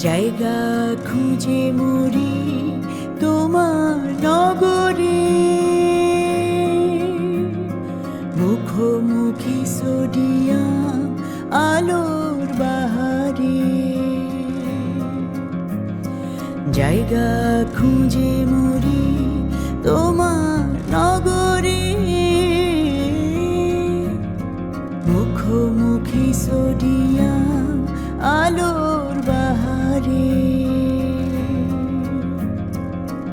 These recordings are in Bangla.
জায়গা খুঁজে মরি তোমার নগরে। মুখোমুখি সোডিয়াম আলোর বাহারে। জায়গা খুঁজে মরি তোমার নগরে। মুখোমুখি সোডিয়াম আলোর বাহারে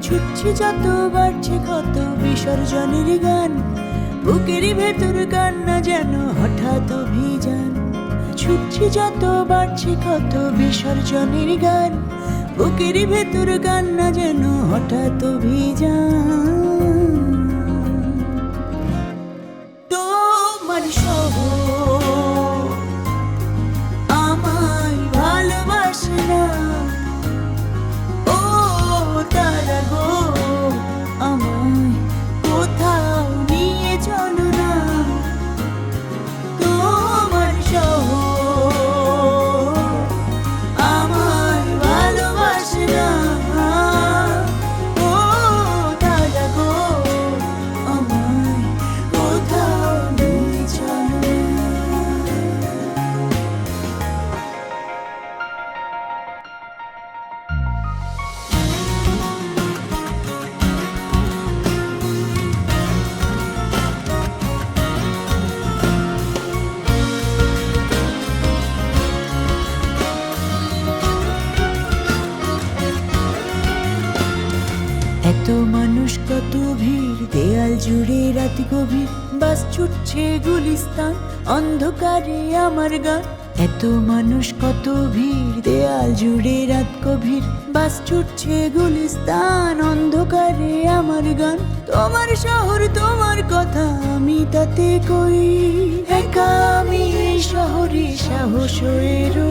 ছুটছে যত, বাড়ছে কত বিসর্জনের গান। বুকেরই ভেতর কান্না যেন হঠাৎ অভিযান। ছুটছে যত, বাড়ছে কত বিসর্জনের গান। বুকেরই ভেতর কান্না যেন হঠাৎ অভিযান। এত মানুষ কত ভিড়, দেয়াল জুড়ে রাত গভীর, বাস ছুটছে গুলিস্তান, অন্ধকারে আমার গান। এত মানুষ কত ভিড়, দেয়াল জুড়ে রাত গভীর, বাস ছুটছে গুলিস্তান, অন্ধকারে আমার গান। তোমার শহর, তোমার কথা আমি তাতে কই? একা আমি শহরে সাহস রই।